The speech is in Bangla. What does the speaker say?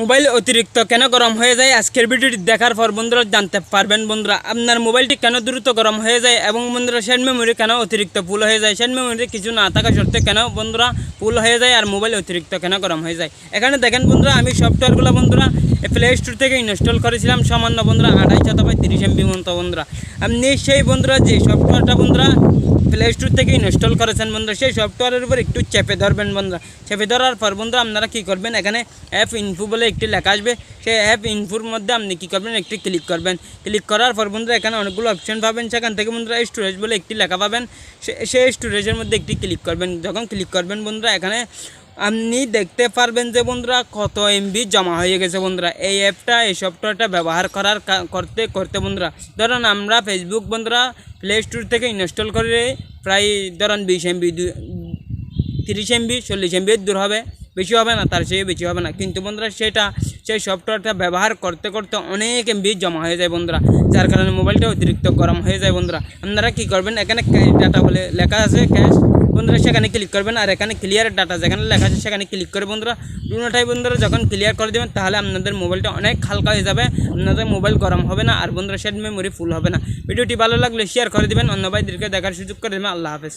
মোবাইল অতিরিক্ত কেন গরম হয়ে যায়? আজকের ভিডিওটি দেখার পর বন্ধুরা জানতে পারবেন বন্ধুরা, আপনার মোবাইলটি কেন দ্রুত গরম হয়ে যায় এবং বন্ধুরা সেট মেমোরি কেন অতিরিক্ত ফুল হয়ে যায়? সেট মেমোরি কিছু না থাকা সত্ত্বেও কেন বন্ধুরা ফুল হয়ে যায় আর মোবাইল অতিরিক্ত কেন গরম হয়ে যায়? এখানে দেখেন বন্ধুরা, আমি সফটওয়্যারগুলো বন্ধুরা প্লে স্টোর থেকে ইনস্টল করেছিলাম, সামান্য বন্ধুরা আড়াই অথবা তিরিশ এমবি মতো বন্ধুরা। আপনি সেই বন্ধুরা যে সফটওয়্যারটা বন্ধুরা প্লে স্টোর থেকে ইনস্টল করেছেন বন্ধুরা। সেই সফটওয়্যারের উপর একটু চেপে ধরবেন বন্ধুরা। চেপে ধরার পর বন্ধুরা আপনারা কী করবেন? এখানে অ্যাপ ইনফু বলে একটি লেখা আসবে। সেই অ্যাপ ইনফুর মধ্যে আপনি কী করবেন? একটি ক্লিক করবেন। ক্লিক করার পর বন্ধুরা এখানে অনেকগুলো অপশন পাবেন। সেখান থেকে বন্ধুরা স্টোরেজ বলে একটি লেখা পাবেন। সেই স্টোরেজের মধ্যে একটি ক্লিক করবেন। যখন ক্লিক করবেন বন্ধুরা, এখানে আপনি দেখতে পারবেন যে বন্ধুরা, কত এমবি জমা হয়ে গেছে বন্ধুরা। এই অ্যাপটা এই সফটওয়্যারটা ব্যবহার করার করতে করতে বন্ধুরা। ধরুন আমরা ফেসবুক বন্ধুরা প্লে স্টোর থেকে ইনস্টল করে প্রায় ধরুন বিশ এমবি তিরিশ এমবি চল্লিশ এমবি দূর হবে। বেশি হবে না, তার চেয়ে বেশি হবে না। কিন্তু বন্ধুরা, সেটা, সেই সফটওয়্যারটা ব্যবহার করতে করতে অনেক এমবি জমা হয়ে যায় বন্ধুরা। যার কারণে মোবাইলটা অতিরিক্ত গরম হয়ে যায় বন্ধুরা। আপনারা কী করবেন? এখানে ডাটা বলে লেখা আছে ক্যাশ বন্ধুরা, সেখানে ক্লিক করবেন আর এখানে ক্লিয়ার ডাটা যেখানে লেখা আছে সেখানে ক্লিক করে বন্ধুরা। পুরোটাই বন্ধুরা যখন ক্লিয়ার করে দেবেন, তাহলে আপনাদের মোবাইলটা অনেক হালকা হয়ে যাবে, আপনাদের মোবাইল গরম হবে না আর বন্ধুরা সেট মেমোরি ফুল হবে না। ভিডিওটি ভালো লাগলে শেয়ার করে দেবেন, অন্য ভাইদেরকে দেখার সুযোগ করে দেবেন। আল্লাহ হাফেজ।